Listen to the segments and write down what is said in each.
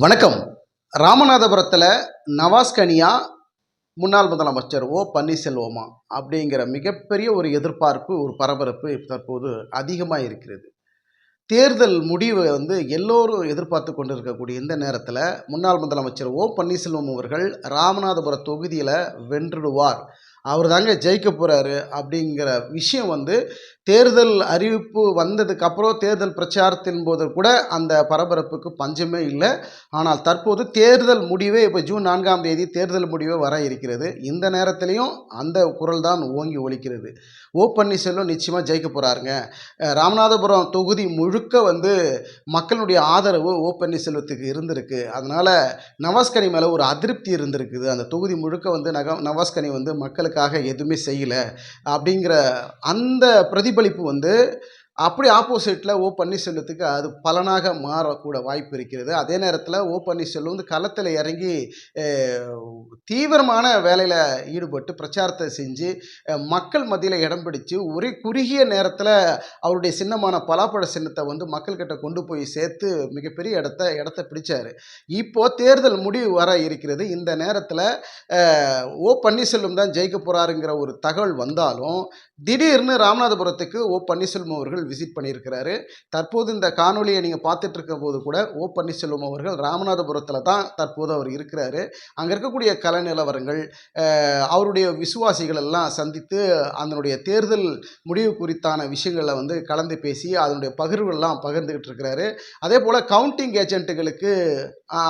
வணக்கம். ராமநாதபுரத்தில் நவாஸ்கனியா முன்னாள் முதலமைச்சர் ஓ பன்னீர்செல்வமா அப்படிங்கிற மிகப்பெரிய ஒரு எதிர்பார்ப்பு ஒரு பரபரப்பு தற்போது அதிகமாக இருக்கிறது. தேர்தல் முடிவை வந்து எல்லோரும் எதிர்பார்த்து கொண்டு இருக்கக்கூடிய இந்த நேரத்தில் முன்னாள் முதலமைச்சர் ஓ பன்னீர்செல்வம் அவர்கள் ராமநாதபுரம் தொகுதியில் வென்றுடுவார். அவர் தாங்க ஜெயிக்க போகிறாரு அப்படிங்கிற விஷயம் வந்து தேர்தல் அறிவிப்பு வந்ததுக்கப்புறம் தேர்தல் பிரச்சாரத்தின் போது கூட அந்த பரபரப்புக்கு பஞ்சமே இல்லை. ஆனால் தற்போது தேர்தல் முடிவே இப்போ ஜூன் நான்காம் தேதி தேர்தல் முடிவே வர இருக்கிறது. இந்த நேரத்திலையும் அந்த குரல் தான் ஓங்கி ஒலிக்கிறது. ஓ பன்னீர்செல்வம் நிச்சயமாக ஜெயிக்க போகிறாருங்க ராமநாதபுரம் தொகுதி முழுக்க வந்து மக்களுடைய ஆதரவு ஓ பன்னீர்செல்வத்துக்கு இருந்திருக்கு. அதனால் நவாஸ்கனி மேலே ஒரு அதிருப்தி இருந்திருக்குது. அந்த தொகுதி முழுக்க வந்து நக நவாஸ்கனி வந்து மக்களுக்கு மக்களுக்காக எதுவுமே செய்யலை அப்படிங்கிற அந்த பிரதிபலிப்பு வந்து அப்படி ஆப்போசிட்டில் ஓ பன்னீர்செல்வத்துக்கு அது பலனாக மாறக்கூட வாய்ப்பு இருக்கிறது. அதே நேரத்தில் ஓ பன்னீர்செல்வம் வந்து களத்தில் இறங்கி தீவிரமான வேலையில் ஈடுபட்டு பிரச்சாரத்தை செஞ்சு மக்கள் மத்தியில் இடம் பிடிச்சு ஒரே குறுகிய நேரத்தில் அவருடைய சின்னமான பலாப்பழ சின்னத்தை வந்து மக்கள்கிட்ட கொண்டு போய் சேர்த்து மிகப்பெரிய இடத்த இடத்த பிடிச்சார். இப்போது தேர்தல் முடிவு வர இருக்கிறது. இந்த நேரத்தில் ஓ பன்னீர்செல்வம் தான் ஜெயிக்க போகிறாருங்கிற ஒரு தகவல் வந்தாலும் திடீர்னு ராமநாதபுரத்துக்கு ஓ. பன்னீர்செல்வம் அவர்கள் விசிட் பண்ணியிருக்கிறாரு. தற்போது இந்த காணொலியை நீங்கள் பார்த்துட்டு இருக்க போது கூட ஓ. பன்னீர்செல்வம் அவர்கள் ராமநாதபுரத்தில் தான் தற்போது அவர் இருக்கிறாரு. அங்கே இருக்கக்கூடிய கல நிலவரங்கள் அவருடைய விசுவாசிகள் எல்லாம் சந்தித்து அதனுடைய தேர்தல் முடிவு குறித்தான விஷயங்களை வந்து கலந்து பேசி அதனுடைய பகிர்வுகள்லாம் பகிர்ந்துக்கிட்டு இருக்கிறாரு. அதே போல் கவுண்டிங் ஏஜென்ட்டுகளுக்கு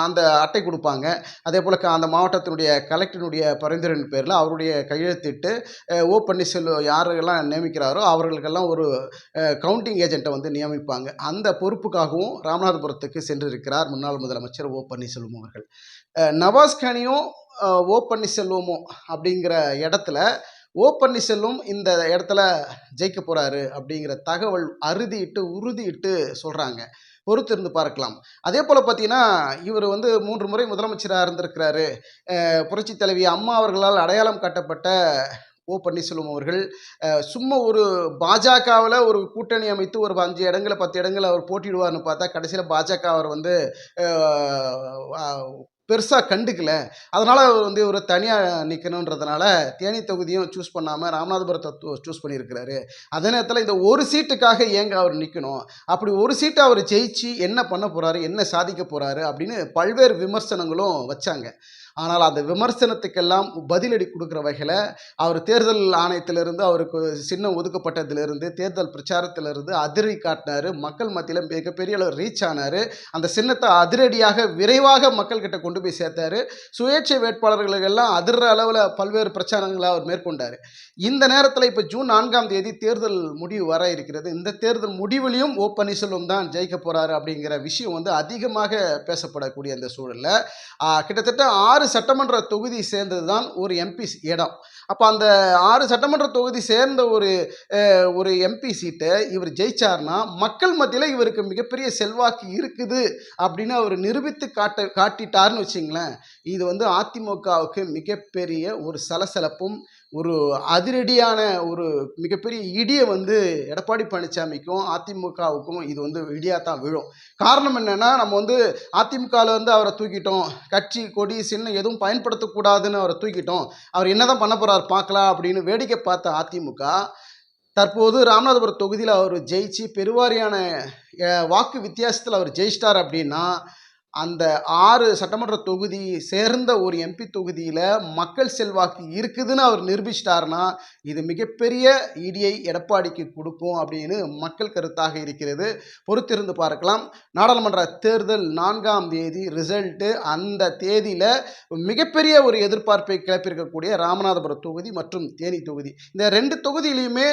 அந்த அட்டை கொடுப்பாங்க. அதே போல் அந்த மாவட்டத்தினுடைய கலெக்டருடைய பரிந்துரையின் பேரில் அவருடைய கையெழுத்திட்டு ஓ. பன்னீர்செல்வம் யாரெல்லாம் நியமிக்கிறாரோ அவர்களுக்கெல்லாம் ஒரு கவுண்டிங் ஏஜென்ட்டை வந்து நியமிப்பாங்க. அந்த பொறுப்புக்காகவும் ராமநாதபுரத்துக்கு சென்றிருக்கிறார் முன்னாள் முதலமைச்சர் ஓ பன்னீர்செல்வம் அவர்கள். அஹ், நவாஸ் ஓ பன்னீர்செல்வமும் அப்படிங்கிற இடத்துல ஓ பன்னீர்செல்வம் இந்த இடத்துல ஜெயிக்க போகிறாரு அப்படிங்கிற தகவல் அறுதிட்டு உறுதிட்டு சொல்கிறாங்க பொறுத்து இருந்து பார்க்கலாம். அதே போல் பார்த்தீங்கன்னா இவர் வந்து மூன்று முறை முதலமைச்சராக இருந்திருக்கிறாரு. புரட்சி புரட்சித் தலைவி அம்மா அவர்களால் அடையாளம் காட்டப்பட்ட ஓ பன்னீர்செல்வம் அவர்கள் சும்மா ஒரு பாஜகவில் ஒரு கூட்டணி அமைத்து ஒரு அஞ்சு இடங்களை பத்து இடங்களை அவர் போட்டிடுவார்னு பார்த்தா கடைசியில் பாஜக அவர் வந்து பெருசாக கண்டுக்கல. அதனால் அவர் வந்து ஒரு தனியாக நிற்கணுன்றதுனால தேனி தொகுதியும் சூஸ் பண்ணாமல் ராமநாதபுரத்தை சூஸ் பண்ணியிருக்கிறாரு. அதே நேரத்தில் இந்த ஒரு சீட்டுக்காக ஏங்க அவர் நிற்கணும் அப்படி ஒரு சீட்டை அவர் ஜெயிச்சு என்ன பண்ண போகிறாரு என்ன சாதிக்க போகிறாரு அப்படின்னு பல்வேறு விமர்சனங்களும் வச்சாங்க. ஆனால் அந்த விமர்சனத்துக்கெல்லாம் பதிலடி கொடுக்குற வகையில் அவர் தேர்தல் ஆணையத்திலிருந்து அவருக்கு சின்னம் ஒதுக்கப்பட்டதிலிருந்து தேர்தல் பிரச்சாரத்திலிருந்து அதிரடி காட்டினார். மக்கள் மத்தியில் மிகப்பெரிய அளவு ரீச் ஆனார். அந்த சின்னத்தை அதிரடியாக விரைவாக மக்கள்கிட்ட கொண்டு போய் சேர்த்தாரு. சுயேட்சை வேட்பாளர்களுக்கெல்லாம் அதிர்ற அளவில் பல்வேறு பிரச்சாரங்களை அவர் மேற்கொண்டார். இந்த நேரத்தில் இப்போ ஜூன் நான்காம் தேதி தேர்தல் முடிவு வர இருக்கிறது. இந்த தேர்தல் முடிவிலையும் ஓ பன்னீர்செல்வம் தான் ஜெயிக்க போகிறாரு அப்படிங்கிற விஷயம் வந்து அதிகமாக பேசப்படக்கூடிய அந்த சூழலில். கிட்டத்தட்ட ஆறு சட்டமன்ற தொகுதி சேர்ந்தது தான் ஒரு எம்பி இடம். அப்போ அந்த ஆறு சட்டமன்ற தொகுதி சேர்ந்த ஒரு ஒரு எம்பி சீட்டை இவர் ஜெயிச்சார்னா மக்கள் மத்தியில் இவருக்கு மிகப்பெரிய செல்வாக்கு இருக்குது அப்படின்னு அவர் நிரூபித்து காட்ட காட்டிட்டாருன்னு வச்சிங்களேன் இது வந்து அதிமுகவுக்கு மிகப்பெரிய ஒரு சலசலப்பும் ஒரு அதிரடியான ஒரு மிகப்பெரிய இடியை வந்து எடப்பாடி பழனிசாமிக்கும் அதிமுகவுக்கும் இது வந்து இடியாக தான் விழும். காரணம் என்னென்னா நம்ம வந்து அதிமுகவில் வந்து அவரை தூக்கிட்டோம். கட்சி கொடி சின்ன எதுவும் பயன்படுத்தக்கூடாதுன்னு அவரை தூக்கிட்டோம். அவர் என்னதான் பண்ண போகிறார் பார்க்கலாம் அப்படின்னு வேடிக்கை பார்த்த அதிமுக தற்போது ராமநாதபுரம் தொகுதியில் அவர் ஜெயிச்சு பெருவாரியான வாக்கு வித்தியாசத்தில் அவர் ஜெயிச்சிட்டார் அப்படின்னா அந்த ஆறு சட்டமன்ற தொகுதி சேர்ந்த ஒரு எம்பி தொகுதியில் மக்கள் செல்வாக்கு இருக்குதுன்னு அவர் நிரூபிச்சிட்டாருன்னா இது மிகப்பெரிய இடியை எடப்பாடிக்கு கொடுக்கும் அப்படின்னு மக்கள் கருத்தாக இருக்கிறது. பொறுத்திருந்து பார்க்கலாம். நாடாளுமன்ற தேர்தல் நான்காம் தேதி ரிசல்ட்டு அந்த தேதியில் மிகப்பெரிய ஒரு எதிர்பார்ப்பை கிளப்பியிருக்கக்கூடிய ராமநாதபுரம் தொகுதி மற்றும் தேனி தொகுதி. இந்த ரெண்டு தொகுதியிலையுமே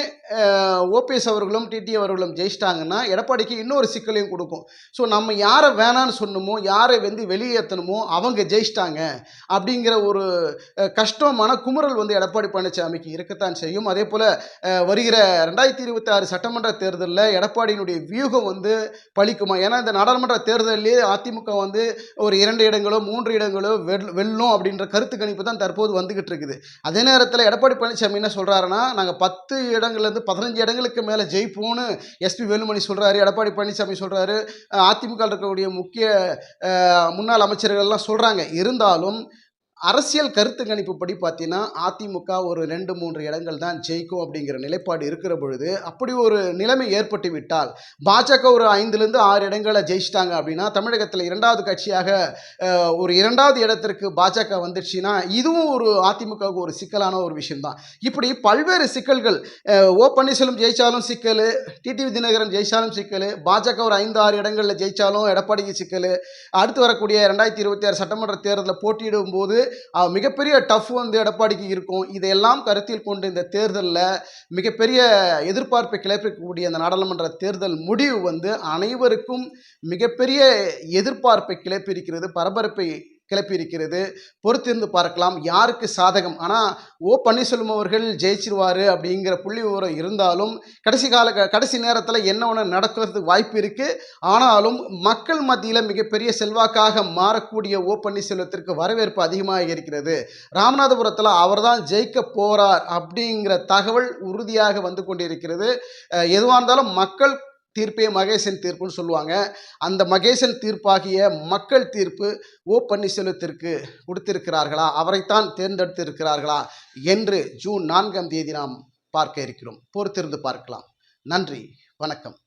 ஓபிஎஸ் அவர்களும் டிடி அவர்களும் ஜெயிச்சிட்டாங்கன்னா எடப்பாடிக்கு இன்னொரு சிக்கலையும் கொடுக்கும். ஸோ நம்ம யாரை வேணான்னு சொன்னோமோ யாரை வந்து வெளியேற்றணுமோ அவங்க ஜெயிச்சிட்டாங்க அப்படிங்கிற ஒரு கஷ்டமான குமுறல் வந்து எடப்பாடி பழனிசாமிக்கு இருக்கத்தான் செய்யும். அதே போல் வருகிற ரெண்டாயிரத்தி இருபத்தி ஆறு சட்டமன்ற தேர்தலில் எடப்பாடியினுடைய வியூகம் வந்து பழிக்குமா? ஏன்னா இந்த நாடாளுமன்ற தேர்தலிலே அதிமுக வந்து ஒரு இரண்டு இடங்களோ மூன்று இடங்களோ வெல் வெல்லும் அப்படின்ற கருத்து கணிப்பு தான் தற்போது வந்துகிட்டு இருக்குது. அதே நேரத்தில் எடப்பாடி பழனிசாமி என்ன சொல்கிறாருன்னா நாங்கள் பத்து இடங்கள்லேருந்து பதினஞ்சு இடங்களுக்கு மேலே ஜெயிப்போம்னு எஸ்பி வேலுமணி சொல்கிறாரு எடப்பாடி பழனிசாமி சொல்கிறாரு அதிமுக இருக்கக்கூடிய முக்கிய முன்னாள் அமைச்சர்கள்லாம் சொல்கிறாங்க இருந்தாலும் அரசியல் கருத்து கணிப்புப்படி பார்த்தீங்கன்னா அதிமுக ஒரு ரெண்டு மூன்று இடங்கள் தான் ஜெயிக்கும் அப்படிங்கிற நிலைப்பாடு இருக்கிற பொழுது அப்படி ஒரு நிலைமை ஏற்பட்டு விட்டால் பாஜக ஒரு ஐந்துலேருந்து ஆறு இடங்களை ஜெயிச்சிட்டாங்க அப்படின்னா தமிழகத்தில் இரண்டாவது கட்சியாக ஒரு இரண்டாவது இடத்திற்கு பாஜக வந்துடுச்சுன்னா இதுவும் ஒரு அதிமுகவுக்கு ஒரு சிக்கலான ஒரு விஷயம்தான். இப்படி பல்வேறு சிக்கல்கள் ஓ பன்னீர்செல்வம் ஜெயித்தாலும் சிக்கல் டிடிவி தினகரன் ஜெயித்தாலும் சிக்கல் பாஜக ஒரு ஐந்து ஆறு இடங்களில் ஜெயித்தாலும் எடப்பாடிக்கு சிக்கல் அடுத்து வரக்கூடிய ரெண்டாயிரத்தி இருபத்தி ஆறு சட்டமன்ற தேர்தலில் போட்டியிடும் போது மிகப்பெரிய டஃப் வந்து எடப்பாடிக்கு இருக்கும். இதையெல்லாம் கருத்தில் கொண்டு இந்த தேர்தலில் மிகப்பெரிய எதிர்பார்ப்பை கிளப்பிக்கக்கூடிய இந்த நாடாளுமன்ற தேர்தல் முடிவு வந்து அனைவருக்கும் மிகப்பெரிய எதிர்பார்ப்பை கிளப்பியிருக்கிறது பரபரப்பை கிளப்பியிருக்கிறது. பொறுத்திருந்து பார்க்கலாம். யாருக்கு சாதகம்? ஆனால் ஓ பன்னீர்செல்வம் அவர்கள் ஜெயிச்சிருவார் அப்படிங்கிற புள்ளி விவரம் இருந்தாலும் கடைசி கால கடைசி நேரத்தில் என்ன ஒன்று நடக்கிறதுக்கு வாய்ப்பு இருக்குது ஆனாலும் மக்கள் மத்தியில் மிகப்பெரிய செல்வாக்காக மாறக்கூடிய ஓ பன்னீர்செல்வத்திற்கு வரவேற்பு அதிகமாக இருக்கிறது. ராமநாதபுரத்தில் அவர்தான் ஜெயிக்க போகிறார் அப்படிங்கிற தகவல் உறுதியாக வந்து கொண்டிருக்கிறது. எதுவாக இருந்தாலும் மக்கள் தீர்ப்பே மகேசன் தீர்ப்புன்னு சொல்லுவாங்க. அந்த மகேசன் தீர்ப்பாகிய மக்கள் தீர்ப்பு ஓ பன்னீர்செல்வத்திற்கு கொடுத்திருக்கிறார்களா? அவரைத்தான் தேர்ந்தெடுத்து இருக்கிறார்களா என்று ஜூன் நான்காம் தேதி நாம் பார்க்க இருக்கிறோம். பொறுத்திருந்து பார்க்கலாம். நன்றி. வணக்கம்.